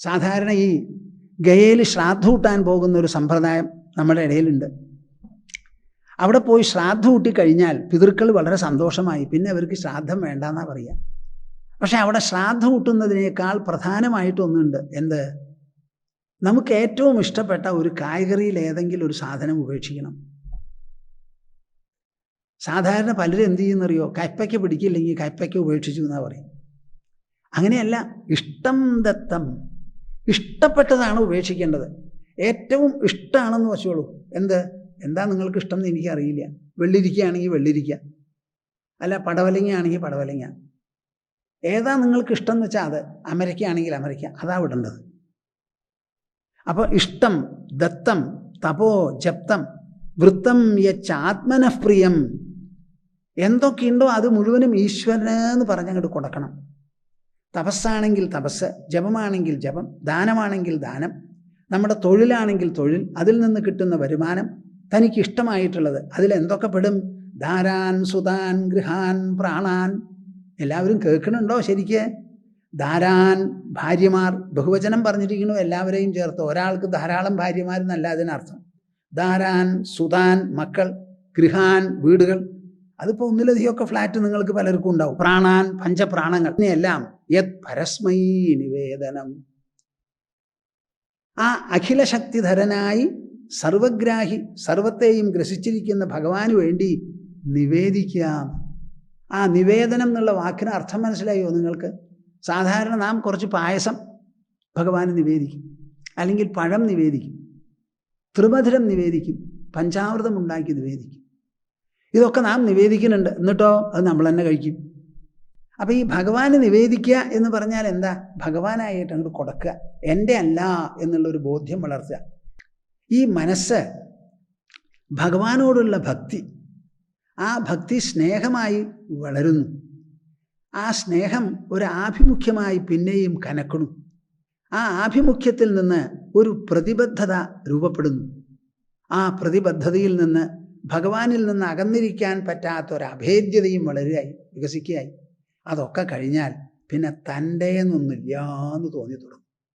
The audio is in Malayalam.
സാധാരണ ഈ ഗയയിൽ ശ്രാദ്ധ കൂട്ടാൻ പോകുന്ന ഒരു സമ്പ്രദായം നമ്മുടെ ഇടയിലുണ്ട്. അവിടെ പോയി ശ്രാദ്ധ കൂട്ടി കഴിഞ്ഞാൽ പിതൃക്കൾ വളരെ സന്തോഷമായി. പിന്നെ അവർക്ക് ശ്രാദ്ധം വേണ്ടെന്നാണ് പറയുക പക്ഷെ അവിടെ ശ്രാദ്ധ കൂട്ടുന്നതിനേക്കാൾ പ്രധാനമായിട്ടൊന്നുണ്ട് എന്ത്? നമുക്ക് ഏറ്റവും ഇഷ്ടപ്പെട്ട ഒരു കായ്കറിയിൽ ഏതെങ്കിലും ഒരു സാധനം ഉപേക്ഷിക്കണം. സാധാരണ പലരും എന്ത് ചെയ്യുന്നറിയോ? കയ്പയ്ക്ക് പിടിക്കില്ലെങ്കിൽ കയ്പയ്ക്ക് ഉപേക്ഷിച്ചു എന്നാ പറയും. അങ്ങനെയല്ല ഇഷ്ടം ദത്തം ഇഷ്ടപ്പെട്ടതാണ് ഉപേക്ഷിക്കേണ്ടത്. ഏറ്റവും ഇഷ്ടമാണെന്ന് വെച്ചോളൂ. എന്ത്? എന്താ നിങ്ങൾക്ക് ഇഷ്ടം എന്ന് എനിക്കറിയില്ല. വെള്ളിരിക്കുകയാണെങ്കിൽ വെള്ളിരിക്ക. അല്ല പടവലങ്ങയാണെങ്കിൽ പടവലങ്ങ. ഏതാ നിങ്ങൾക്ക് ഇഷ്ടം എന്ന് വെച്ചാൽ അത്? അമരയ്ക്കാണെങ്കിൽ അമരയ്ക്ക അതാ വിടേണ്ടത്. അപ്പോൾ ഇഷ്ടം ദത്തം തപോ ജപ്തം വൃത്തം യച്ചാത്മനഃപ്രിയം എന്തൊക്കെയുണ്ടോ അത് മുഴുവനും ഈശ്വരനെന്ന് പറഞ്ഞങ്ങോട്ട് കൊടുക്കണം. തപസ്സാണെങ്കിൽ തപസ് ജപമാണെങ്കിൽ ജപം ദാനമാണെങ്കിൽ ദാനം നമ്മുടെ തൊഴിലാണെങ്കിൽ തൊഴിൽ അതിൽ നിന്ന് കിട്ടുന്ന വരുമാനം തനിക്ക് ഇഷ്ടമായിട്ടുള്ളത് അതിലെന്തൊക്കെ പെടും? ധാരാൻ സുതാൻ ഗൃഹാൻ പ്രാണാൻ. എല്ലാവരും കേൾക്കണുണ്ടോ ശരിക്ക്? ധാരാൻ ഭാര്യമാർ ബഹുവചനം പറഞ്ഞിരിക്കുന്നു എല്ലാവരെയും ചേർത്ത് ഒരാൾക്ക് ധാരാളം ഭാര്യമാരെന്നല്ല അതിനർത്ഥം. ധാരാൻ സുതാൻ മക്കൾ ഗൃഹാൻ വീടുകൾ അതിപ്പോൾ ഒന്നിലധികമൊക്കെ ഫ്ലാറ്റ് നിങ്ങൾക്ക് പലർക്കും ഉണ്ടാവും. പ്രാണാൻ പഞ്ചപ്രാണങ്ങൾ ഇനിയെല്ലാം യത് പരസ്മൈ നിവേദനം. ആ അഖില ശക്തിധരനായി സർവഗ്രാഹി സർവത്തെയും ഗ്രസിച്ചിരിക്കുന്ന ഭഗവാന് വേണ്ടി നിവേദിക്കാം ആ നിവേദനം എന്നുള്ള വാക്കിന് അർത്ഥം മനസ്സിലായോ നിങ്ങൾക്ക്? സാധാരണ നാം കുറച്ച് പായസം ഭഗവാന് നിവേദിക്കും. അല്ലെങ്കിൽ പഴം നിവേദിക്കും. ത്രിമധുരം നിവേദിക്കും. പഞ്ചാമൃതം ഉണ്ടാക്കി നിവേദിക്കും. ഇതൊക്കെ നാം നിവേദിക്കുന്നുണ്ട്. എന്നിട്ടോ? അത് നമ്മൾ തന്നെ കഴിക്കും. അപ്പം ഈ ഭഗവാന് നിവേദിക്കുക എന്ന് പറഞ്ഞാൽ എന്താ? ഭഗവാനായിട്ട് അങ്ങോട്ട് കൊടുക്കുക. എന്റെ അല്ല എന്നുള്ളൊരു ബോധ്യം വളർത്തുക. ഈ മനസ്സ് ഭഗവാനോടുള്ള ഭക്തി ആ ഭക്തി സ്നേഹമായി വളരുന്നു. ആ സ്നേഹം ഒരു ആഭിമുഖ്യമായി പിന്നെയും കനക്കണു ആ ആഭിമുഖ്യത്തിൽ നിന്ന് ഒരു പ്രതിബദ്ധത രൂപപ്പെടുന്നു. ആ പ്രതിബദ്ധതയിൽ നിന്ന് ഭഗവാനിൽ നിന്ന് അകന്നിരിക്കാൻ പറ്റാത്ത ഒരു അഭേദ്യതയും വളരുകയായി വികസിക്കുകയായി. അതൊക്കെ കഴിഞ്ഞാൽ പിന്നെ തന്റെ എന്നൊന്നില്ല എന്ന് തോന്നി തുടങ്ങും